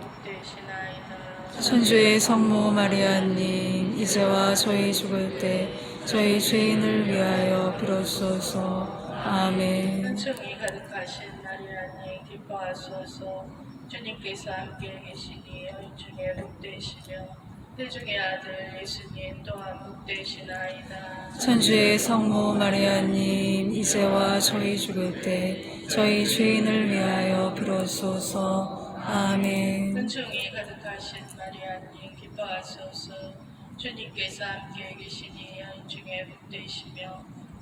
복되시나이다. 천주의 성모 마리아님, 이제와 저희 죽을 때 저희 죄인을 위하여 비로소서. 아멘. 은총이 가득하신 마리아님 기뻐하소서 주님께서 함께 계시니 중에 복되시며 태중의 아들 예수님 또한 복되시나이다. 천주의 성모 마리아님, 이제와 저희 죽을 때 저희 죄인을 위하여 비로소서. 아멘. 은총이 가득하신 마리아님 기뻐하소서 주님께서 함께 계시니 여인 중에 복되시며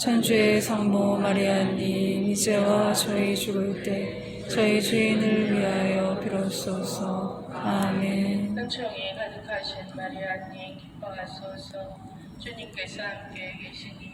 천주의 성모 마리아님, 이제와 저희 죽을 때 저희 죄인을 위하여 비로소서. 아멘. 은총이 가득하신 마리아님 기뻐하소서 주님께서 함께 계시니